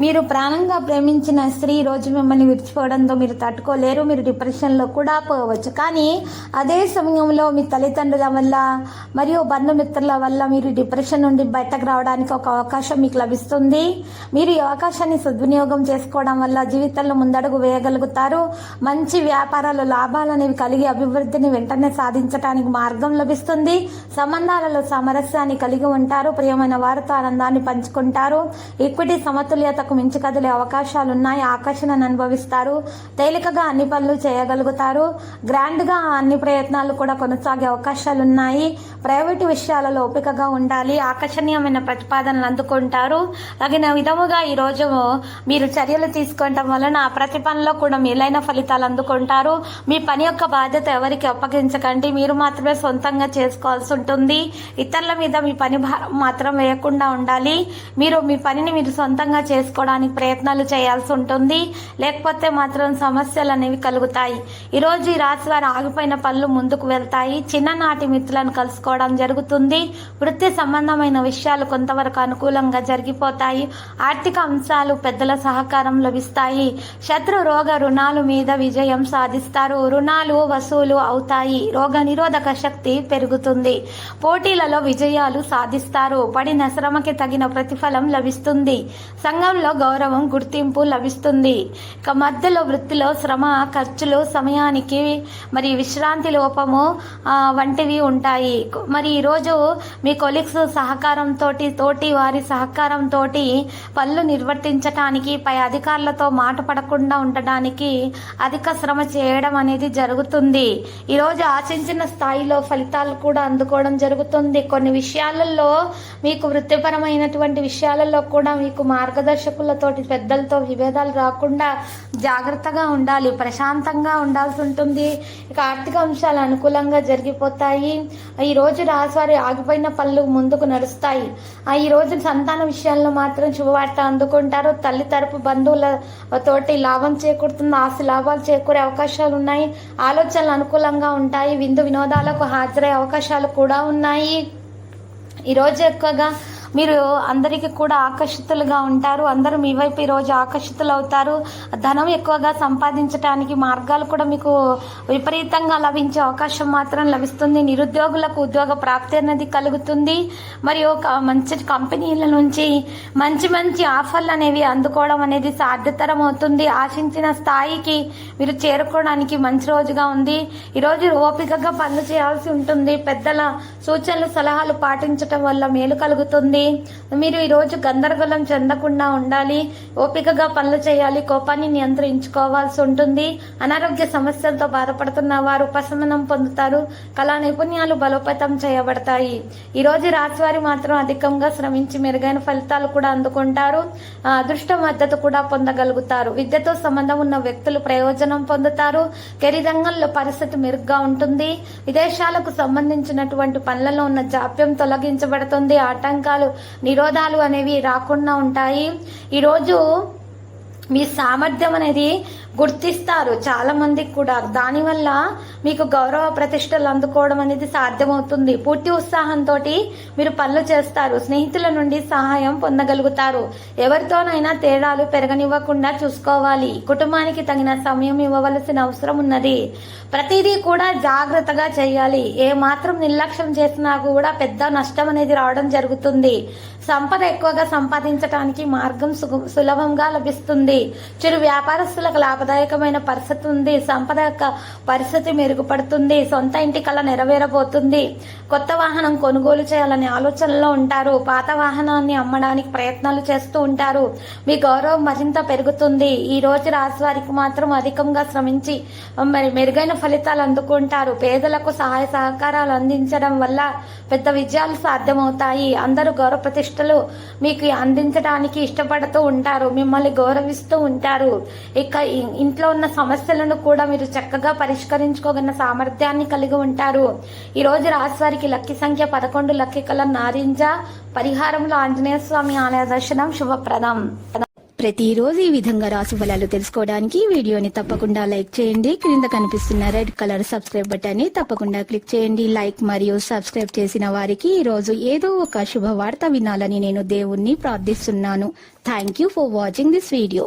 మీరు ప్రాణంగా ప్రేమించిన స్త్రీ రోజు మిమ్మల్ని విడిచిపోవడంతో మీరు తట్టుకోలేరు మీరు డిప్రెషన్లో కూడా పోవచ్చు. కానీ అదే సమయంలో మీ తల్లిదండ్రుల వల్ల మరియు బంధుమిత్రుల వల్ల మీరు డిప్రెషన్ నుండి బయటకు రావడానికి ఒక అవకాశం మీకు లభిస్తుంది. మీరు ఈ అవకాశాన్ని సద్వినియోగం చేసుకోవడం వల్ల జీవితంలో ముందడుగు వేయగలుగుతారు. మంచి వ్యాపారాలు లాభాలు అనేవి కలిగి అభివృద్ధిని వెంటనే సాధించడానికి మార్గం లభిస్తుంది. సంబంధాలలో సామరస్యాన్ని కలిగి ఉంటారు. ప్రియమైన వారితో ఆనందాన్ని పంచుకుంటారు. ఈక్విటీ సమతుల్యత సమతుల్యతకు మించి కదిలే అవకాశాలు ఉన్నాయి ఆకర్షణను అనుభవిస్తారు. తేలికగా అన్ని పనులు చేయగలుగుతారు. గ్రాండ్గా అన్ని ప్రయత్నాలు కూడా కొనసాగే అవకాశాలు ఉన్నాయి ప్రైవేటు విషయాలలో ఓపికగా ఉండాలి. ఆకర్షణీయమైన ప్రతిపాదనలు అందుకుంటారు. తగిన విధముగా ఈరోజు మీరు చర్యలు తీసుకోవటం వలన ప్రతి పనిలో కూడా మేలైన ఫలితాలు అందుకుంటారు. మీ పని యొక్క బాధ్యత ఎవరికి అప్పగించకండి. మీరు మాత్రమే సొంతంగా చేసుకోవాల్సి ఉంటుంది. ఇతరుల మీద మీ పని భారం మాత్రం వేయకుండా ఉండాలి. మీరు మీ పనిని మీరు సొంతంగా చేసుకోవడానికి ప్రయత్నాలు చేయాల్సి ఉంటుంది. లేకపోతే మాత్రం సమస్యలు అనేవి కలుగుతాయి ఈరోజు ఈ రాశి వారు ఆగిపోయిన పనులు ముందుకు వెళ్తాయి. చిన్ననాటి మిత్రులను కలుసుకోవడం జరుగుతుంది. వృత్తి సంబంధమైన విషయాలు కొంతవరకు అనుకూలంగా జరిగిపోతాయి. ఆర్థిక అంశాలు పెద్దల సహకారం లభిస్తాయి. శత్రు రోగ రుణాలు మీద విజయం సాధిస్తారు. రుణాలు వసూలు అవుతాయి. రోగ నిరోధక శక్తి పెరుగుతుంది. పోటీలలో విజయాలు సాధిస్తారు. పడిన శ్రమకి తగిన ప్రతిఫలం లభిస్తుంది. సంఘంలో గౌరవం గుర్తింపు లభిస్తుంది. ఇక మధ్యలో వృత్తిలో శ్రమ ఖర్చులు సమయానికి మరి విశ్రాంతి లోపము వంటివి ఉంటాయి. మరి ఈరోజు మీ కొలీగ్స్ సహకారంతో తోటి వారి సహకారంతో పనులు నిర్వర్తించటానికి పై అధికారులతో మాట పడకుండా ఉండడానికి అధిక శ్రమ చేయడం అనేది జరుగుతుంది. ఈరోజు ఆశించిన స్థాయిలో ఫలితాలు కూడా అందుకోవడం జరుగుతుంది. కొన్ని విషయాలలో మీకు వృత్తిపరమైనటువంటి విషయాలలో కూడా మీకు మార్గదర్శకులతోటి పెద్దలతో విభేదాలు రాకుండా జాగ్రత్తగా ఉండాలి ప్రశాంతంగా ఉండాల్సి ఉంటుంది. ఇక ఆర్థిక అంశాలు అనుకూలంగా జరిగిపోతాయి. ఈ రోజు రాశివారి ఆగిపోయిన పనులు ముందుకు నడుస్తాయి. ఈ రోజు సంతాన విషయాల్లో మాత్రం శుభవార్త అందుకుంటారు. తల్లి తరపు బంధువుల తోటి లాభం చేకూరుతుంది ఆస్తి లాభాలు చేకూరే అవకాశాలు ఉన్నాయి. ఆలోచనలు అనుకూలంగా ఉంటాయి. విందు వినోదాలకు హాజరయ్యే అవకాశాలు కూడా ఉన్నాయి. ఈరోజు ఎక్కువగా మీరు అందరికీ కూడా ఆకర్షితులుగా ఉంటారు. అందరూ మీ వైపు ఈరోజు ఆకర్షితులు అవుతారు ధనం ఎక్కువగా సంపాదించడానికి మార్గాలు కూడా మీకు విపరీతంగా లభించే అవకాశం మాత్రం లభిస్తుంది. నిరుద్యోగులకు ఉద్యోగ ప్రాప్తి అనేది కలుగుతుంది. మరియు ఒక మంచి కంపెనీల నుంచి మంచి మంచి ఆఫర్లు అనేవి అందుకోవడం అనేది సాధ్యతరం అవుతుంది. ఆశించిన స్థాయికి మీరు చేరుకోవడానికి మంచి రోజుగా ఉంది. ఈరోజు ఓపికగా పనులు చేయాల్సి ఉంటుంది. పెద్దల సూచనలు సలహాలు పాటించటం వల్ల మేలు కలుగుతుంది. మీరు ఈరోజు గందరగోళం చెందకుండా ఉండాలి ఓపికగా పనులు చేయాలి కోపాన్ని నియంత్రించుకోవాల్సి ఉంటుంది. అనారోగ్య సమస్యలతో బాధపడుతున్న వారు ఉపశమనం పొందుతారు. కళా నైపుణ్యాలు బలోపేతం చేయబడతాయి. ఈ రోజు రాశివారి మాత్రం అధికంగా శ్రమించి మెరుగైన ఫలితాలు కూడా అందుకుంటారు. అదృష్ట మద్దతు కూడా పొందగలుగుతారు. విద్యతో సంబంధం ఉన్న వ్యక్తులు ప్రయోజనం పొందుతారు. కెరీర్ రంగంలో పరిస్థితి మెరుగ్గా ఉంటుంది. విదేశాలకు సంబంధించినటువంటి పనులలో ఉన్న జాప్యం తొలగించబడుతుంది. ఆటంకాలు నిరోధాలు అనేవి రాకుండా ఉంటాయి. ఈరోజు మీ సామర్థ్యం అనేది గుర్తిస్తారు చాలా మందికి కూడా. దానివల్ల మీకు గౌరవ ప్రతిష్టలు అందుకోవడం అనేది సాధ్యమవుతుంది. పూర్తి ఉత్సాహంతో మీరు పనులు చేస్తారు. స్నేహితుల నుండి సహాయం పొందగలుగుతారు. ఎవరితోనైనా తేడాలు పెరగనివ్వకుండా చూసుకోవాలి. కుటుంబానికి తగిన సమయం ఇవ్వవలసిన అవసరం ఉన్నది. ప్రతిదీ కూడా జాగ్రత్తగా చేయాలి. ఏ మాత్రం నిర్లక్ష్యం చేసినా కూడా పెద్ద నష్టం అనేది రావడం జరుగుతుంది. సంపద ఎక్కువగా సంపాదించడానికి మార్గం సులభంగా లభిస్తుంది. చిరు వ్యాపారస్తులకు లాభదాయకమైన పరిస్థితి ఉంది. సంపద యొక్క పరిస్థితి మెరుగుపడుతుంది. సొంత ఇంటి కళ నెరవేరబోతుంది. కొత్త వాహనం కొనుగోలు చేయాలనే ఆలోచనలో ఉంటారు. పాత వాహనాన్ని అమ్మడానికి ప్రయత్నాలు చేస్తూ ఉంటారు. మీ గౌరవం మరింత పెరుగుతుంది. ఈ రోజు రాశి వారికి మాత్రం అధికంగా శ్రమించి మరి మెరుగైన ఫలితాలు అందుకుంటారు. పేదలకు సహాయ సహకారాలు అందించడం వల్ల పెద్ద విజయాలు సాధ్యమవుతాయి. అందరూ గౌరవ ప్రతిష్టలు మీకు అందించడానికి ఇష్టపడుతూ ఉంటారు. మిమ్మల్ని గౌరవిస్తూ ఉంటారు. ఇక ఇంట్లో ఉన్న సమస్యలను కూడా మీరు చక్కగా పరిష్కరించుకోగల సామర్థ్యాన్ని కలిగి ఉంటారు. ఈ రోజు రాశి వారికి లక్కీ సంఖ్య పదకొండు లక్కీ కల నారింజ పరిహారంలో ఆంజనేయ స్వామి ఆలయ దర్శనం శుభప్రదం. ప్రతిరోజు ఈ విధంగా రాశి ఫలాలు తెలుసుకోవడానికి వీడియోని తప్పకుండా లైక్ చేయండి. క్రింద కనిపిస్తున్న రెడ్ కలర్ సబ్స్క్రైబ్ బటన్ని తప్పకుండా క్లిక్ చేయండి. లైక్ మరియు సబ్స్క్రైబ్ చేసిన వారికి ఈ రోజు ఏదో ఒక శుభవార్త వినాలని నేను దేవుణ్ణి ప్రార్థిస్తున్నాను. Thank you for watching this video